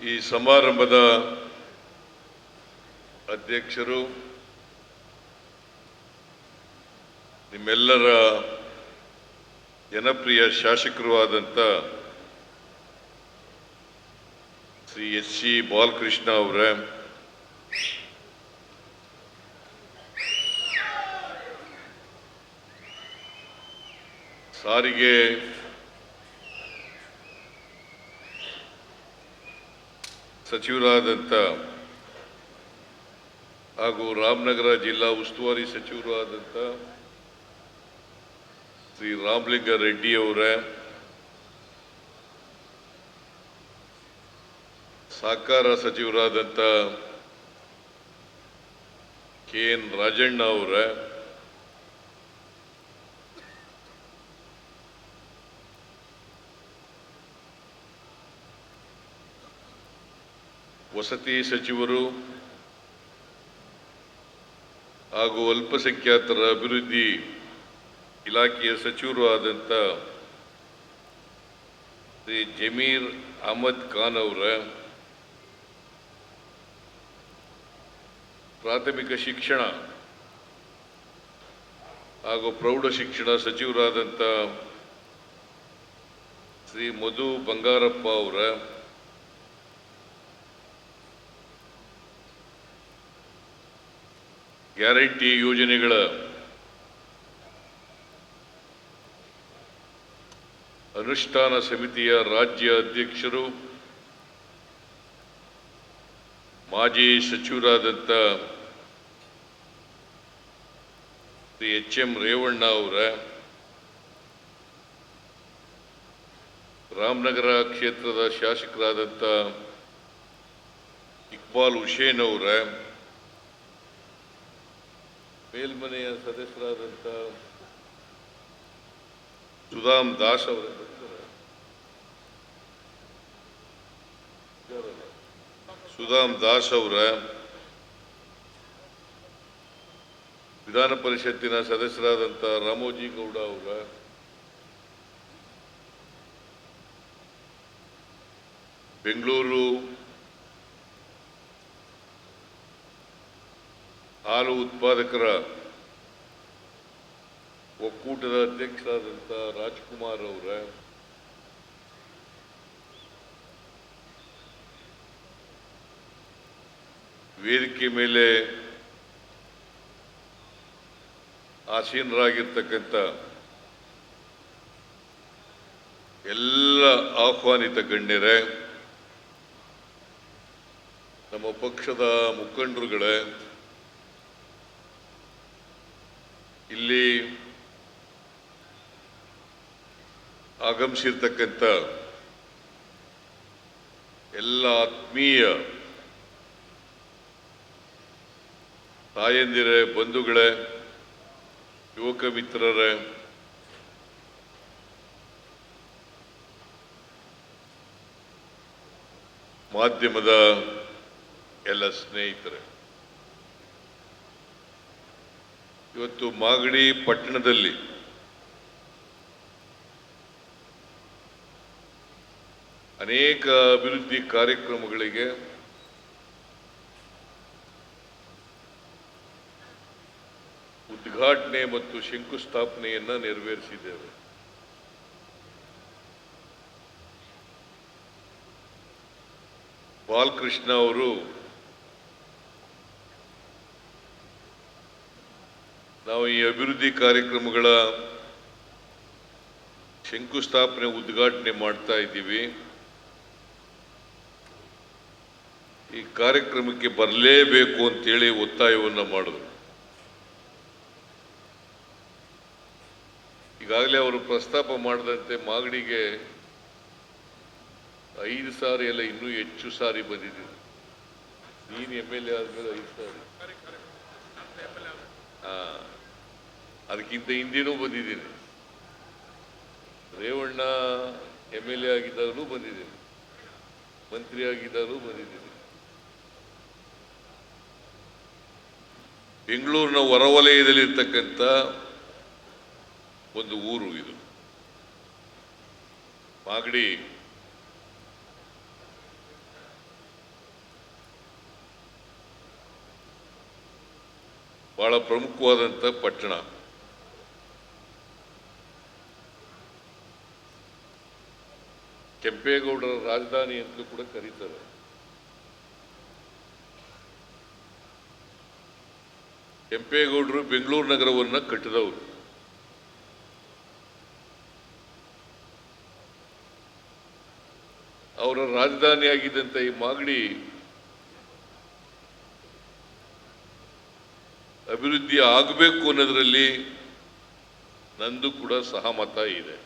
ಈ ಸಮಾರಂಭದ ಅಧ್ಯಕ್ಷರು ನಿಮ್ಮೆಲ್ಲರ ಜನಪ್ರಿಯ ಶಾಸಕರು ಆದಂಥ ಶ್ರೀ ಎಸ್ ಸಿ ಬಾಲಕೃಷ್ಣ ಅವರ ಸಾರಿಗೆ ಸಚಿವರಾದಂಥ ಹಾಗೂ ರಾಮನಗರ ಜಿಲ್ಲಾ ಉಸ್ತುವಾರಿ ಸಚಿವರು ಆದಂಥ ಶ್ರೀ ರಾಮಲಿಂಗ ರೆಡ್ಡಿ ಅವರ, ಸಹಕಾರ ಸಚಿವರಾದಂಥ ಕೆ ಎನ್ ರಾಜಣ್ಣ ಅವರ ವಸತಿ ಸಚಿವರು ಹಾಗೂ ಅಲ್ಪಸಂಖ್ಯಾತರ ಅಭಿವೃದ್ಧಿ ಇಲಾಖೆಯ ಸಚಿವರು ಆದಂಥ ಶ್ರೀ ಜಮೀರ್ ಅಹಮದ್ ಖಾನ್ ಅವರ ಪ್ರಾಥಮಿಕ ಶಿಕ್ಷಣ ಹಾಗೂ ಪ್ರೌಢ ಶಿಕ್ಷಣ ಸಚಿವರಾದಂಥ ಶ್ರೀ ಮಧು ಬಂಗಾರಪ್ಪ ಅವರ ಗ್ಯಾರಂಟಿ ಯೋಜನೆಗಳ ಅನುಷ್ಠಾನ ಸಮಿತಿಯ ರಾಜ್ಯ ಅಧ್ಯಕ್ಷರು, ಮಾಜಿ ಸಚಿವರಾದಂಥ ಶ್ರೀ ಎಚ್ ಎಂ ರೇವಣ್ಣ ಅವರ ರಾಮನಗರ ಕ್ಷೇತ್ರದ ಶಾಸಕರಾದಂಥ ಇಕ್ಬಾಲ್ ಹುಸೇನ್ ಅವರ ಮೇಲ್ಮನೆಯ ಸದಸ್ಯರಾದಂಥ ಸುಧಾಮ್ ದಾಸ್ ಅವರ ಸುಧಾಮ್ ದಾಸ್ ಅವರ ವಿಧಾನ ಪರಿಷತ್ತಿನ ಸದಸ್ಯರಾದಂಥ ರಾಮೋಜಿ ಗೌಡ ಅವರ. ಬೆಂಗಳೂರು ಹಾಲು ಉತ್ಪಾದಕರ ಒಕ್ಕೂಟದ ಅಧ್ಯಕ್ಷರಾದಂಥ ರಾಜ್ಕುಮಾರ್ ಅವರ. ವೇದಿಕೆ ಮೇಲೆ ಆಸೀನರಾಗಿರ್ತಕ್ಕಂಥ ಎಲ್ಲ ಆಹ್ವಾನಿತ ಗಣ್ಯರೇ ನಮ್ಮ ಪಕ್ಷದ ಮುಖಂಡರುಗಳೇ ಇಲ್ಲಿ ಆಗಮಿಸಿರ್ತಕ್ಕಂಥ ಎಲ್ಲ ಆತ್ಮೀಯ ತಾಯಂದಿರೇ ಬಂಧುಗಳೇ ಯುವಕ ಮಿತ್ರರೇ ಮಾಧ್ಯಮದ ಎಲ್ಲ ಸ್ನೇಹಿತರೆ ಇವತ್ತು ಮಾಗಡಿ ಪಟ್ಟಣದಲ್ಲಿ ಅನೇಕ ಅಭಿವೃದ್ಧಿ ಕಾರ್ಯಕ್ರಮಗಳಿಗೆ ಉದ್ಘಾಟನೆ ಮತ್ತು ಶಂಕುಸ್ಥಾಪನೆಯನ್ನು ನೆರವೇರಿಸಿದ್ದೇವೆ. ಬಾಲಕೃಷ್ಣ ಅವರು ನಾವು ಈ ಅಭಿವೃದ್ಧಿ ಕಾರ್ಯಕ್ರಮಗಳ ಶಂಕುಸ್ಥಾಪನೆ ಉದ್ಘಾಟನೆ ಮಾಡ್ತಾ ಇದ್ದೀವಿ. ಈ ಕಾರ್ಯಕ್ರಮಕ್ಕೆ ಬರಲೇಬೇಕು ಅಂತೇಳಿ ಒತ್ತಾಯವನ್ನು ಮಾಡಿದ್ರು. ಈಗಾಗಲೇ ಅವರು ಪ್ರಸ್ತಾಪ ಮಾಡಿದಂತೆ ಮಾಗಡಿಗೆ ಐದು ಸಾರಿ ಎಲ್ಲ ಇನ್ನೂ ಹೆಚ್ಚು ಸಾರಿ ಬಂದಿದ್ದೀನಿ ನೀನು ಎಂ ಎಲ್ ಎ ಆದ್ಮೇಲೆ ಐದು ಸಾರಿ. ಹಾಂ, ಅದಕ್ಕಿಂತ ಹಿಂದಿನೂ ಬಂದಿದ್ದೀನಿ. ರೇವಣ್ಣ ಎಂ ಎಲ್ ಎ ಆಗಿದ್ದಾಗಲೂ ಬಂದಿದ್ದೀನಿ. ಮಂತ್ರಿ ಆಗಿದ್ದಾಗಲೂ ಬಂದಿದ್ದೀನಿ. ಬೆಂಗಳೂರಿನ ಹೊರವಲಯದಲ್ಲಿ ಹೊರವಲಯದಲ್ಲಿರ್ತಕ್ಕಂಥ ಒಂದು ಊರು ಇದು. ಮಾಗಡಿ. ಬಹಳ ಪ್ರಮುಖವಾದಂಥ ಪಟ್ಟಣ. ಕೆಂಪೇಗೌಡರ ರಾಜಧಾನಿ ಅಂತ ಕೂಡ ಕರೀತಾರೆ. ಕೆಂಪೇಗೌಡರು ಬೆಂಗಳೂರು ನಗರವನ್ನು ಕಟ್ಟಿದವರು. ಅವರ ರಾಜಧಾನಿಯಾಗಿದ್ದಂಥ ಈ ಮಾಗಡಿ ಅಭಿವೃದ್ಧಿ ಆಗಬೇಕು ಅನ್ನೋದರಲ್ಲಿ ನಂದು ಕೂಡ ಸಹಮತ ಇದೆ.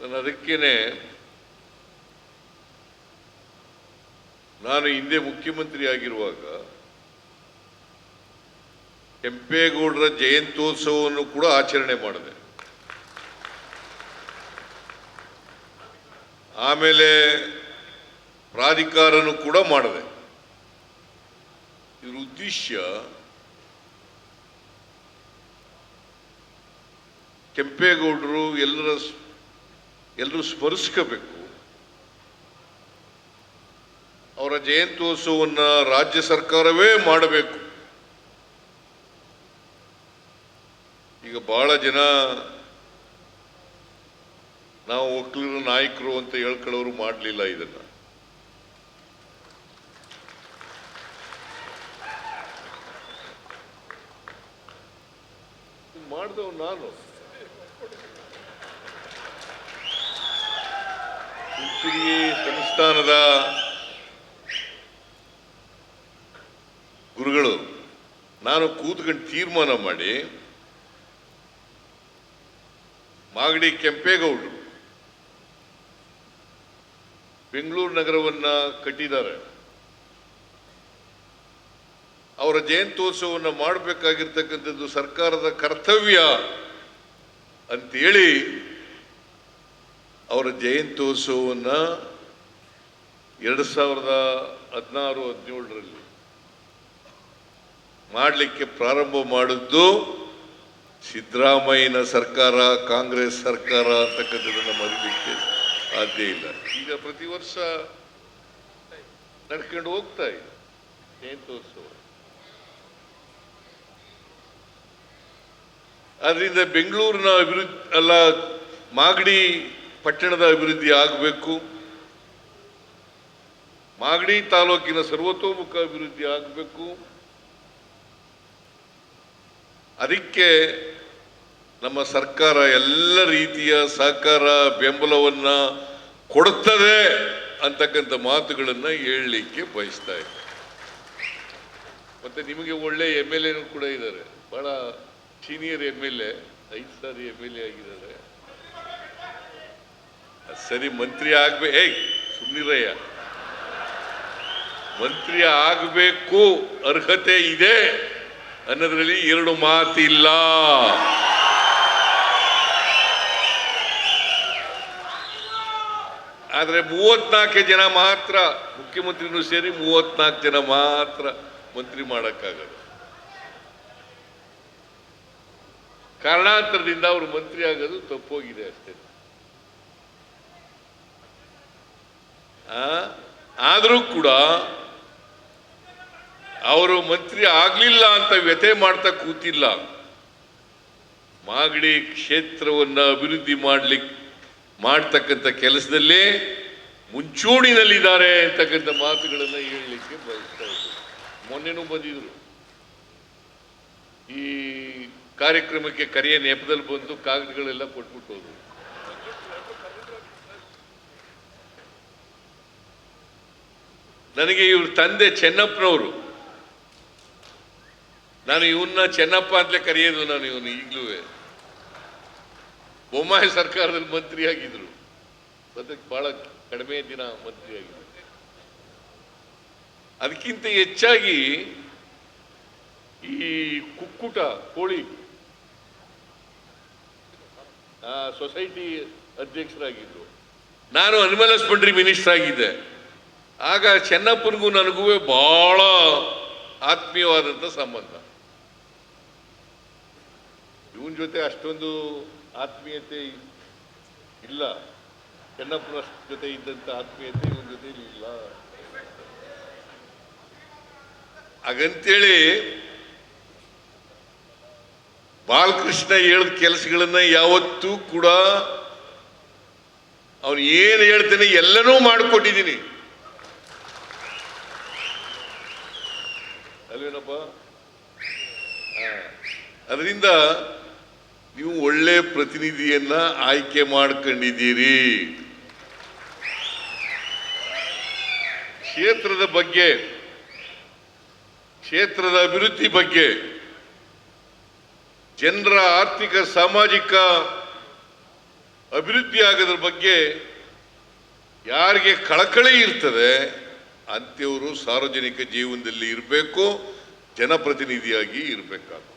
ನಾನು ಅದಕ್ಕೇನೆ ನಾನು ಹಿಂದೆ ಮುಖ್ಯಮಂತ್ರಿ ಆಗಿರುವಾಗ ಕೆಂಪೇಗೌಡರ ಜಯಂತ್ಯೋತ್ಸವವನ್ನು ಕೂಡ ಆಚರಣೆ ಮಾಡಿದೆ. ಆಮೇಲೆ ಪ್ರಾಧಿಕಾರನು ಕೂಡ ಮಾಡಿದೆ. ಇದರ ಉದ್ದೇಶ ಕೆಂಪೇಗೌಡರು ಎಲ್ಲರ ಎಲ್ಲರೂ ಸ್ಮರಿಸ್ಕೋಬೇಕು ಅವರ ಜಯಂತ್ಯೋತ್ಸವವನ್ನು ರಾಜ್ಯ ಸರ್ಕಾರವೇ ಮಾಡಬೇಕು. ಈಗ ಬಹಳ ಜನ ನಾವು ಒಕ್ಕಲಿಗರ ನಾಯಕರು ಅಂತ ಹೇಳ್ಕೊಳ್ಳೋರು ಮಾಡಲಿಲ್ಲ ಇದನ್ನ. ಮಾಡಿದವ್ ನಾನು. ಸಂಸ್ಥಾನದ ಗುರುಗಳು, ನಾನು ಕೂತ್ಕೊಂಡು ತೀರ್ಮಾನ ಮಾಡಿ, ಮಾಗಡಿ ಕೆಂಪೇಗೌಡರು ಬೆಂಗಳೂರು ನಗರವನ್ನ ಕಟ್ಟಿದ್ದಾರೆ. ಅವರ ಜಯಂತ್ಯೋತ್ಸವವನ್ನು ಮಾಡಬೇಕಾಗಿರ್ತಕ್ಕಂಥದ್ದು ಸರ್ಕಾರದ ಕರ್ತವ್ಯ ಅಂತೇಳಿ ಅವರ ಜಯಂತ್ಯೋತ್ಸವವನ್ನು ಎರಡು ಸಾವಿರದ ಹದಿನಾರು, ಹದಿನೇಳರಲ್ಲಿ ಮಾಡಲಿಕ್ಕೆ ಪ್ರಾರಂಭ ಮಾಡಿದ್ದು ಸಿದ್ದರಾಮಯ್ಯನ ಸರ್ಕಾರ, ಕಾಂಗ್ರೆಸ್ ಸರ್ಕಾರ ಅಂತಕ್ಕಂಥದ್ದನ್ನು ಮರಿಲಿಕ್ಕೆ ಸಾಧ್ಯ ಇಲ್ಲ. ಈಗ ಪ್ರತಿ ವರ್ಷ ನಡ್ಕೊಂಡು ಹೋಗ್ತಾ ಇದೆ. ಜಯಂತೋತ್ಸವ ಅದರಿಂದ ಬೆಂಗಳೂರಿನ ಅಭಿವೃದ್ಧಿ, ಅಲ್ಲ, ಮಾಗಡಿ ಪಟ್ಟಣದ ಅಭಿವೃದ್ಧಿ ಆಗಬೇಕು. ಮಾಗಡಿ ತಾಲೂಕಿನ ಸರ್ವತೋಮುಖ ಅಭಿವೃದ್ಧಿ ಆಗಬೇಕು. ಅದಕ್ಕೆ ನಮ್ಮ ಸರ್ಕಾರ ಎಲ್ಲ ರೀತಿಯ ಸಹಕಾರ ಬೆಂಬಲವನ್ನ ಕೊಡುತ್ತದೆ ಅಂತಕ್ಕಂಥ ಮಾತುಗಳನ್ನು ಹೇಳಲಿಕ್ಕೆ ಬಯಸ್ತಾ ಇದ್ದೆ. ಮತ್ತು ನಿಮಗೆ ಒಳ್ಳೆ ಎಂ ಎಲ್ ಎನೂ ಕೂಡ ಇದ್ದಾರೆ. ಭಾಳ ಸೀನಿಯರ್ ಎಂ ಎಲ್ ಎ, ಐದು ಸಾರಿ ಎಂ ಎಲ್ ಎ ಆಗಿದ್ದಾರೆ. ಸರಿ, ಮಂತ್ರಿ ಆಗ್ಬೇ, ಏಯ್ ಸುಮ್ಮನಿರಯ್ಯ ಮಂತ್ರಿ ಆಗಬೇಕು, ಅರ್ಹತೆ ಇದೆ. ಅನ್ನೋದ್ರಲ್ಲಿ ಎರಡು ಮಾತಿಲ್ಲ. ಆದರೆ ಮೂವತ್ನಾಲ್ಕು ಜನ ಮಾತ್ರ ಮುಖ್ಯಮಂತ್ರಿನೂ ಸೇರಿ ಮೂವತ್ನಾಲ್ಕು ಜನ ಮಾತ್ರ ಮಂತ್ರಿ ಮಾಡಕ್ಕಾಗದು ಕಾರಣಾಂತರದಿಂದ ಅವರು ಮಂತ್ರಿ ಆಗೋದು ತಪ್ಪೋಗಿದೆ ಅಷ್ಟೇ. ಆದರೂ ಕೂಡ ಅವರು ಮಂತ್ರಿ ಆಗಲಿಲ್ಲ ಅಂತ ವ್ಯಥೆ ಮಾಡ್ತಾ ಕೂತಿಲ್ಲ. ಮಾಗಡಿ ಕ್ಷೇತ್ರವನ್ನು ಅಭಿವೃದ್ಧಿ ಮಾಡಲಿಕ್ಕೆ ಮಾಡ್ತಕ್ಕಂಥ ಕೆಲಸದಲ್ಲೇ ಮುಂಚೂಣಿನಲ್ಲಿದ್ದಾರೆ ಅಂತಕ್ಕಂಥ ಮಾತುಗಳನ್ನು ಹೇಳಲಿಕ್ಕೆ ಬಯಸ್ತಾ ಇದ್ದರು ಮೊನ್ನೆನೂ ಬಂದಿದ್ರು. ಈ ಕಾರ್ಯಕ್ರಮಕ್ಕೆ ಕರೆಯ ನೆಪದಲ್ಲಿ ಬಂದು ಕಾಗದಗಳೆಲ್ಲ ಕೊಟ್ಬಿಟ್ಟು ಹೋದರು ನನಗೆ ಇವ್ರ ತಂದೆ ಚೆನ್ನಪ್ಪನವರು. ನಾನು ಇವನ್ನ ಚೆನ್ನಪ್ಪ ಅಂತಲೇ ಕರೆಯೋದು ನಾನು ಇವನು ಈಗಲೂ. ಬೊಮ್ಮಾಯಿ ಸರ್ಕಾರದಲ್ಲಿ ಮಂತ್ರಿ ಆಗಿದ್ರು. ಅದಕ್ಕೆ ಬಹಳ ಕಡಿಮೆ ದಿನ ಮಂತ್ರಿ ಆಗಿದ್ರು. ಅದಕ್ಕಿಂತ ಹೆಚ್ಚಾಗಿ ಈ ಕುಕ್ಕುಟ, ಕೋಳಿ ಸೊಸೈಟಿ ಅಧ್ಯಕ್ಷರಾಗಿದ್ರು. ನಾನು ಅನಿಮಲ್ ಹಸ್ಬೆಂಡ್ರಿ ಮಿನಿಸ್ಟರ್ ಆಗಿದ್ದೆ. ಆಗ ಚೆನ್ನಪ್ಪನಿಗೂ ನನಗೂ ಬಹಳ ಆತ್ಮೀಯವಾದಂಥ ಸಂಬಂಧ. ಇವನ್ ಜೊತೆ ಅಷ್ಟೊಂದು ಆತ್ಮೀಯತೆ ಇಲ್ಲ. ಚೆನ್ನಪ್ಪನ ಜೊತೆ ಇದ್ದಂಥ ಆತ್ಮೀಯತೆ ಇವನ ಜೊತೆ ಇಲ್ಲ ಹಾಗಂತೇಳಿ ಬಾಲಕೃಷ್ಣ ಹೇಳಿದ ಕೆಲಸಗಳನ್ನ ಯಾವತ್ತೂ ಕೂಡ ಅವನು ಏನು ಹೇಳ್ತೇನೆ ಎಲ್ಲನೂ ಮಾಡಿಕೊಟ್ಟಿದ್ದೀನಿ. ಅಲ್ವೇನಪ್ಪ? ಅದರಿಂದ ನೀವು ಒಳ್ಳೆ ಪ್ರತಿನಿಧಿಯನ್ನ ಆಯ್ಕೆ ಮಾಡ್ಕೊಂಡಿದ್ದೀರಿ. ಕ್ಷೇತ್ರದ ಬಗ್ಗೆ, ಕ್ಷೇತ್ರದ ಅಭಿವೃದ್ಧಿ ಬಗ್ಗೆ, ಜನರ ಆರ್ಥಿಕ, ಸಾಮಾಜಿಕ ಅಭಿವೃದ್ಧಿ ಆಗೋದ್ರ ಬಗ್ಗೆ ಯಾರಿಗೆ ಕಳಕಳಿ ಇರ್ತದೆ, ಅಂಥವರು ಸಾರ್ವಜನಿಕ ಜೀವನದಲ್ಲಿ ಇರಬೇಕು, ಜನಪ್ರತಿನಿಧಿಯಾಗಿ ಇರಬೇಕಾಗ್ತದೆ.